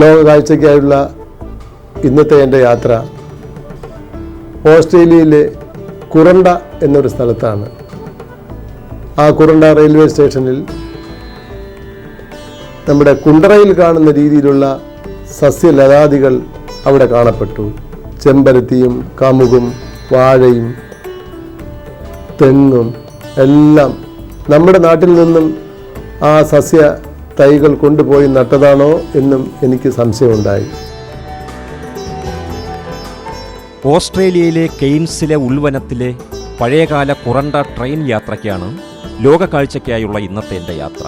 ലോക കാഴ്ചയ്ക്കായുള്ള ഇന്നത്തെ എന്റെ യാത്ര ഓസ്ട്രേലിയയിലെ കുറണ്ട എന്നൊരു സ്ഥലത്താണ്. ആ കുറണ്ട റെയിൽവേ സ്റ്റേഷനിൽ നമ്മുടെ കുണ്ടറയിൽ കാണുന്ന രീതിയിലുള്ള സസ്യലതാദികൾ അവിടെ കാണപ്പെട്ടു. ചെമ്പരത്തിയും കമുകും വാഴയും തെങ്ങും എല്ലാം നമ്മുടെ നാട്ടിൽ നിന്നും ആ സസ്യ തൈകൾ കൊണ്ടുപോയി നട്ടതാണോ എന്നും എനിക്ക് സംശയമുണ്ടായി. ഓസ്ട്രേലിയയിലെ കെയ്ൻസിലെ ഉൾവനത്തിലെ പഴയകാല കുറണ്ട ട്രെയിൻ യാത്രയ്ക്കാണ് ലോക കാഴ്ചയ്ക്കായുള്ള ഇന്നത്തെ എന്റെ യാത്ര.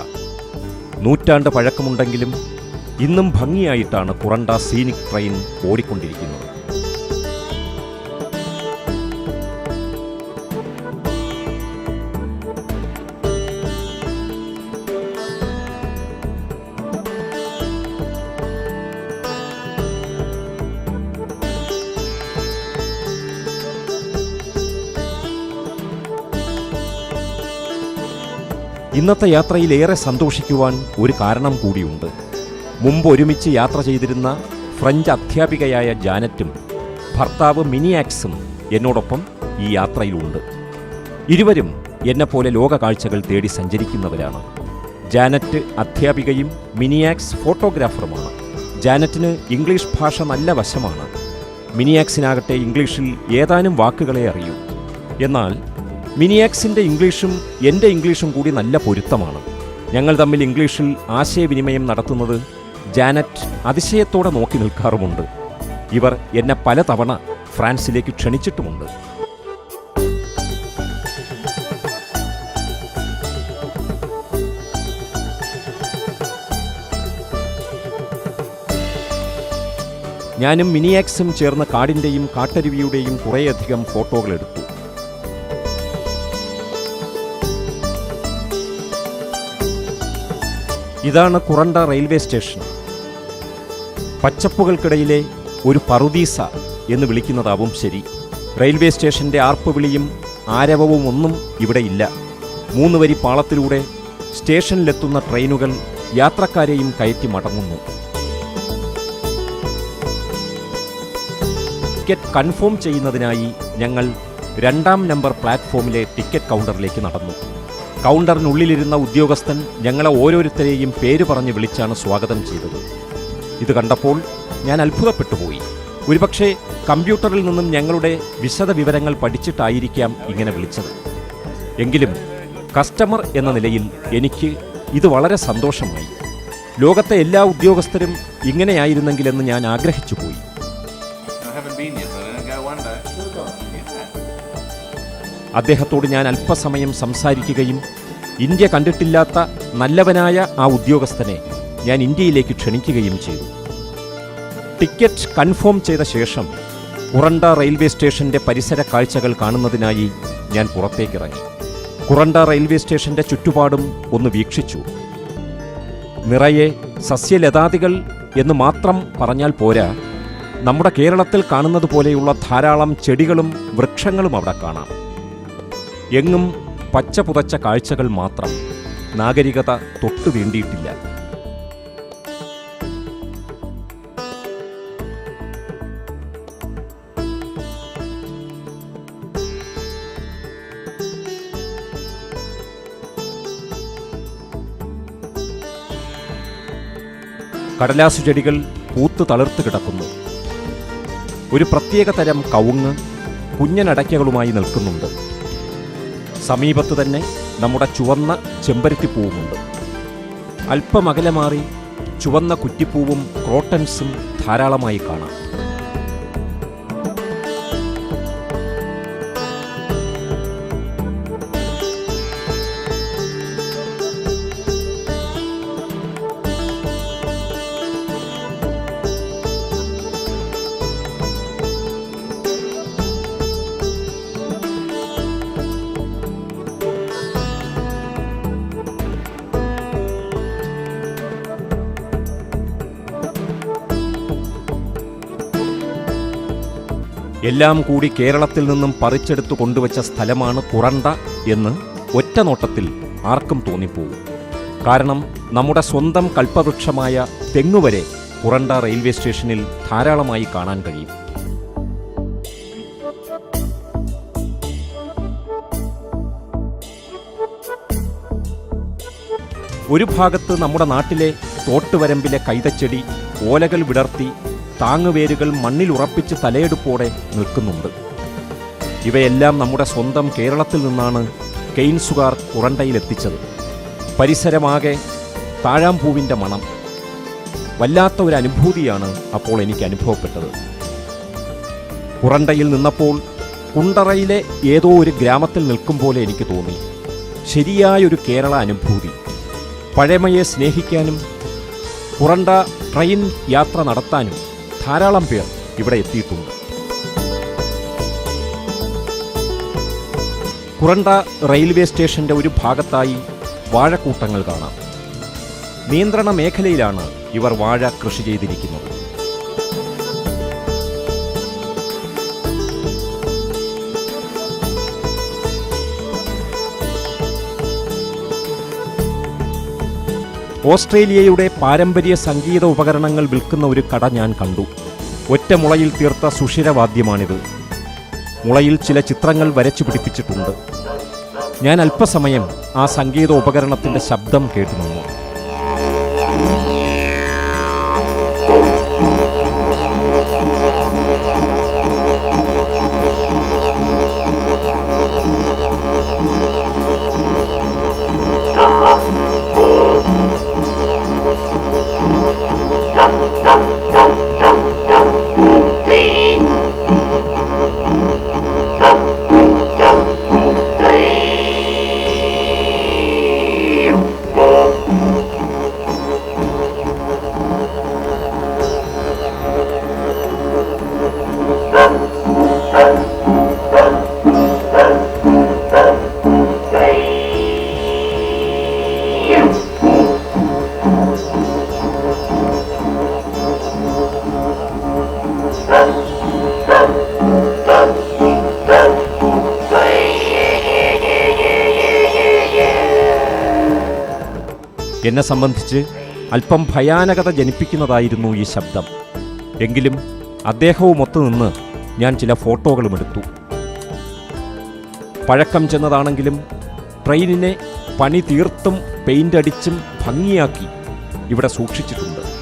നൂറ്റാണ്ട് പഴക്കമുണ്ടെങ്കിലും ഇന്നും ഭംഗിയായിട്ടാണ് കുറണ്ട സീനിക് ട്രെയിൻ ഓടിക്കൊണ്ടിരിക്കുന്നത്. ഇന്നത്തെ യാത്രയിൽ ഏറെ സന്തോഷിക്കുവാൻ ഒരു കാരണം കൂടിയുണ്ട്. മുമ്പ് ഒരുമിച്ച് യാത്ര ചെയ്തിരുന്ന ഫ്രഞ്ച് അധ്യാപികയായ ജാനറ്റും ഭർത്താവ് മിനിയാക്സും എന്നോടൊപ്പം ഈ യാത്രയിലുണ്ട്. ഇരുവരും എന്നെപ്പോലെ ലോക കാഴ്ചകൾ തേടി സഞ്ചരിക്കുന്നവരാണ്. ജാനറ്റ് അധ്യാപികയും മിനിയാക്സ് ഫോട്ടോഗ്രാഫറുമാണ്. ജാനറ്റിന് ഇംഗ്ലീഷ് ഭാഷ നല്ല വശമാണ്. മിനിയാക്സിനാകട്ടെ ഇംഗ്ലീഷിൽ ഏതാനും വാക്കുകളെ അറിയൂ. എന്നാൽ മിനിയാക്സിന്റെ ഇംഗ്ലീഷും എന്റെ ഇംഗ്ലീഷും കൂടി നല്ല പൊരുത്തമാണ്. ഞങ്ങൾ തമ്മിൽ ഇംഗ്ലീഷിൽ ആശയവിനിമയം നടത്തുന്നത് ജാനറ്റ് അതിശയത്തോടെ നോക്കി നിൽക്കാറുമുണ്ട്. ഇവർ എന്നെ പലതവണ ഫ്രാൻസിലേക്ക് ക്ഷണിച്ചിട്ടുമുണ്ട്. ഞാനും മിനിയാക്സും ചേർന്ന കാടിന്റെയും കാട്ടരുവിയുടെയും കുറേയധികം ഫോട്ടോകൾ ഇതാണ് കുറണ്ട റെയിൽവേ സ്റ്റേഷൻ. പച്ചപ്പുകൾക്കിടയിലെ ഒരു പറുദീസ എന്ന് വിളിക്കുന്നതാവും ശരി. റെയിൽവേ സ്റ്റേഷന്റെ ആർപ്പുവിളിയും ആരവവും ഒന്നും ഇവിടെയില്ല മൂന്ന് വരി പാളത്തിലൂടെ സ്റ്റേഷനിലെത്തുന്ന ട്രെയിനുകൾ യാത്രക്കാരെയും കയറ്റി മടങ്ങുന്നു. ടിക്കറ്റ് കൺഫേം ചെയ്യുന്നതിനായി ഞങ്ങൾ രണ്ടാം നമ്പർ പ്ലാറ്റ്ഫോമിലെ ടിക്കറ്റ് കൗണ്ടറിലേക്ക് നടന്നു. കൗണ്ടറിനുള്ളിലിരുന്ന ഉദ്യോഗസ്ഥൻ ഞങ്ങളെ ഓരോരുത്തരെയും പേര് പറഞ്ഞ് വിളിച്ചാണ് സ്വാഗതം ചെയ്തത്. ഇത് കണ്ടപ്പോൾ ഞാൻ അത്ഭുതപ്പെട്ടുപോയി. ഒരുപക്ഷെ കമ്പ്യൂട്ടറിൽ നിന്നും ഞങ്ങളുടെ വിശദ വിവരങ്ങൾ പഠിച്ചിട്ടായിരിക്കാം ഇങ്ങനെ വിളിച്ചത്. എങ്കിലും കസ്റ്റമർ എന്ന നിലയിൽ എനിക്ക് ഇത് വളരെ സന്തോഷമായി. ലോകത്തെ എല്ലാ ഉദ്യോഗസ്ഥരും ഇങ്ങനെയായിരുന്നെങ്കിലെന്ന് ഞാൻ ആഗ്രഹിച്ചുപോയി. I അദ്ദേഹത്തോട് ഞാൻ അല്പസമയം സംസാരിക്കുകയും ഇന്ത്യ കണ്ടിട്ടില്ലാത്ത നല്ലവനായ ആ ഉദ്യോഗസ്ഥനെ ഞാൻ ഇന്ത്യയിലേക്ക് ക്ഷണിക്കുകയും ചെയ്തു. ടിക്കറ്റ് കൺഫേം ചെയ്ത ശേഷം കുറണ്ട റെയിൽവേ സ്റ്റേഷന്റെ പരിസര കാഴ്ചകൾ കാണുന്നതിനായി ഞാൻ പുറത്തേക്കിറങ്ങി. കുറണ്ട റെയിൽവേ സ്റ്റേഷന്റെ ചുറ്റുപാടും ഒന്ന് വീക്ഷിച്ചു. നിറയെ സസ്യലതാദികൾ എന്ന് മാത്രം പറഞ്ഞാൽ പോരാ നമ്മുടെ കേരളത്തിൽ കാണുന്നത് പോലെയുള്ള ധാരാളം ചെടികളും വൃക്ഷങ്ങളും അവിടെ കാണാം. എങ്ങും പച്ച പുതച്ച കാഴ്ചകൾ മാത്രം നാഗരികത തൊട്ടു വേണ്ടിയിട്ടില്ല. കടലാസു ചെടികൾ പൂത്ത് തളിർത്ത് കിടക്കുന്നു. ഒരു പ്രത്യേക തരം കവുങ്ങ് കുഞ്ഞനടയ്ക്കകളുമായി നിൽക്കുന്നുണ്ട്. സമീപത്ത് തന്നെ നമ്മുടെ ചുവന്ന ചെമ്പരത്തിപ്പൂവുമുണ്ട്. അല്പമകലെ മാറി ചുവന്ന കുറ്റിപ്പൂവും ക്രോട്ടൻസും ധാരാളമായി കാണാം. എല്ലാം കൂടി കേരളത്തിൽ നിന്നും പറിച്ചെടുത്തു കൊണ്ടുവച്ച സ്ഥലമാണ് പുറണ്ട എന്ന് ഒറ്റ നോട്ടത്തിൽ ആർക്കും തോന്നിപ്പോവും കാരണം നമ്മുടെ സ്വന്തം കൽപ്പവൃക്ഷമായ തെങ്ങുവരെ പുറണ്ട റെയിൽവേ സ്റ്റേഷനിൽ ധാരാളമായി കാണാൻ കഴിയും. ഒരു ഭാഗത്ത് നമ്മുടെ നാട്ടിലെ തോട്ടുവരമ്പിലെ കൈതച്ചെടി ഓലകൾ വിടർത്തി താങ്ങുവേരുകൾ മണ്ണിൽ ഉറപ്പിച്ച് തലയെടുപ്പോടെ നിൽക്കുന്നുണ്ട്. ഇവയെല്ലാം നമ്മുടെ സ്വന്തം കേരളത്തിൽ നിന്നാണ് കെയ്ൻസുകാർ ഉറണ്ടയിലെത്തിച്ചത്. പരിസരമാകെ താഴാമ്പൂവിന്റെ മണം. വല്ലാത്ത ഒരു അനുഭൂതിയാണ് അപ്പോൾ എനിക്ക് അനുഭവപ്പെട്ടത്. ഉറണ്ടയിൽ നിന്നപ്പോൾ കുണ്ടറയിലെ ഏതോ ഒരു ഗ്രാമത്തിൽ നിൽക്കും പോലെ എനിക്ക് തോന്നി. ശരിയായൊരു കേരള അനുഭൂതി. പഴമയെ സ്നേഹിക്കാനും ഉറണ്ട ട്രെയിൻ യാത്ര നടത്താനും ധാരാളം പേർ ഇവിടെ എത്തിയിട്ടുണ്ട്. കുറണ്ട റെയിൽവേ സ്റ്റേഷന്റെ ഒരു ഭാഗത്തായി വാഴക്കൂട്ടങ്ങൾ കാണാം. നിയന്ത്രണ മേഖലയിലാണ് ഇവർ വാഴ കൃഷി ചെയ്തിരിക്കുന്നത്. ഓസ്ട്രേലിയയുടെ പാരമ്പര്യ സംഗീത ഉപകരണങ്ങൾ വിൽക്കുന്ന ഒരു കട ഞാൻ കണ്ടു. ഒറ്റ മുളയിൽ തീർത്ത സുഷിരവാദ്യമാണിത് മുളയിൽ ചില ചിത്രങ്ങൾ വരച്ചു പിടിപ്പിച്ചിട്ടുണ്ട്. ഞാൻ അല്പസമയം ആ സംഗീത ഉപകരണത്തിന്റെ ശബ്ദം കേട്ടു നിന്നു. എന്നെ സംബന്ധിച്ച് അല്പം ഭയാനകത ജനിപ്പിക്കുന്നതായിരുന്നു ഈ ശബ്ദം. എങ്കിലും അദ്ദേഹവും ഒത്തുനിന്ന് ഞാൻ ചില ഫോട്ടോകളും എടുത്തു. പഴക്കം ചെന്നതാണെങ്കിലും ട്രെയിനിനെ പണി തീർത്തും പെയിന്റ് അടിച്ചും ഭംഗിയാക്കി ഇവിടെ സൂക്ഷിച്ചിട്ടുണ്ട്.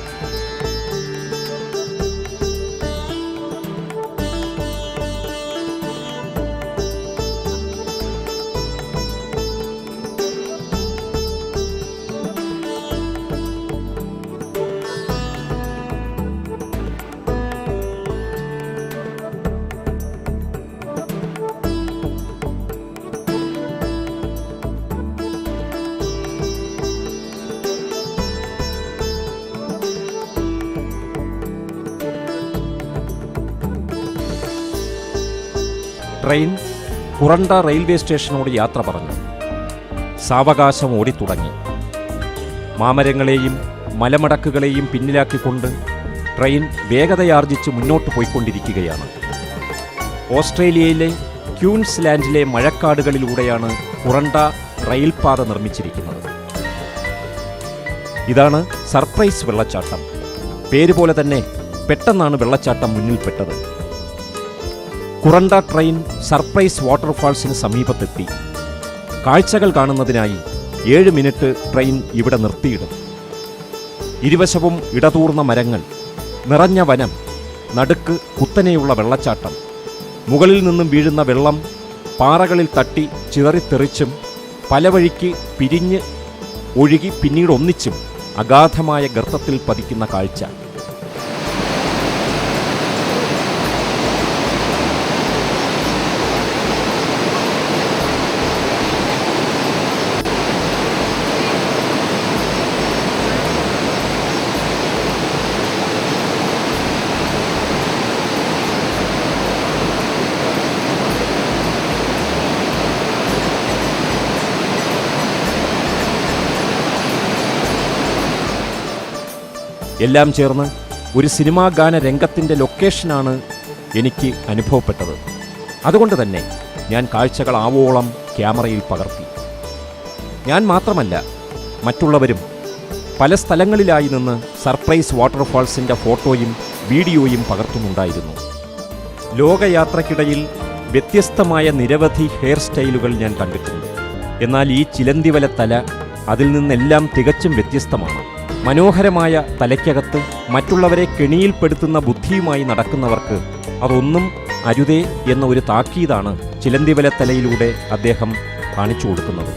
ട്രെയിൻ കുറണ്ട റെയിൽവേ സ്റ്റേഷനോട് യാത്ര പറഞ്ഞു. സാവകാശം ഓടിത്തുടങ്ങി. മാമരങ്ങളെയും മലമടക്കുകളെയും പിന്നിലാക്കിക്കൊണ്ട് ട്രെയിൻ വേഗതയാർജിച്ച് മുന്നോട്ട് പോയിക്കൊണ്ടിരിക്കുകയാണ്. ഓസ്ട്രേലിയയിലെ ക്യൂൻസ്ലാൻഡിലെ മഴക്കാടുകളിലൂടെയാണ് കുറണ്ട റെയിൽപാത നിർമ്മിച്ചിരിക്കുന്നത്. ഇതാണ് സർപ്രൈസ് വെള്ളച്ചാട്ടം. പേര് പോലെ തന്നെ പെട്ടെന്നാണ് വെള്ളച്ചാട്ടം മുന്നിൽപ്പെട്ടത്. കുറണ്ട ട്രെയിൻ സർപ്രൈസ് വാട്ടർഫാൾസിന് സമീപത്തെത്തി. കാഴ്ചകൾ കാണുന്നതിനായി ഏഴ് മിനിറ്റ് ട്രെയിൻ ഇവിടെ നിർത്തിയിടും. ഇരുവശവും ഇടതൂർന്ന മരങ്ങൾ നിറഞ്ഞ വനം നടുക്ക് കുത്തനെയുള്ള വെള്ളച്ചാട്ടം മുകളിൽ നിന്നും വീഴുന്ന വെള്ളം പാറകളിൽ തട്ടി ചിതറിത്തെറിച്ചും പല വഴിക്ക് പിരിഞ്ഞ് ഒഴുകി പിന്നീട് ഒന്നിച്ചും അഗാധമായ ഗർത്തത്തിൽ പതിക്കുന്ന കാഴ്ച. എല്ലാം ചേർന്ന് ഒരു സിനിമാ ഗാന രംഗത്തിന്റെ ലൊക്കേഷനാണ് എനിക്ക് അനുഭവപ്പെട്ടത്. അതുകൊണ്ട് തന്നെ ഞാൻ കാഴ്ചകൾ ആവോളം ക്യാമറയിൽ പകർത്തി. ഞാൻ മാത്രമല്ല മറ്റുള്ളവരും പല സ്ഥലങ്ങളിലായി നിന്ന് സർപ്രൈസ് വാട്ടർഫാൾസിന്റെ ഫോട്ടോയും വീഡിയോയും പകർത്തുന്നുണ്ടായിരുന്നു. ലോകയാത്രക്കിടയിൽ വ്യത്യസ്തമായ നിരവധി ഹെയർ സ്റ്റൈലുകൾ ഞാൻ കണ്ടിട്ടുണ്ട്. എന്നാൽ ഈ ചിലന്തിവല തല അതിൽ നിന്നെല്ലാം തികച്ചും വ്യത്യസ്തമാണ്. മനോഹരമായ തലയ്ക്കകത്ത് മറ്റുള്ളവരെ കെണിയിൽപ്പെടുത്തുന്ന ബുദ്ധിയുമായി നടക്കുന്നവർക്ക് അതൊന്നും അരുതേ എന്ന ഒരു താക്കീതാണ് ചിലന്തിവല തലയിലൂടെ അദ്ദേഹം കാണിച്ചു കൊടുക്കുന്നത്.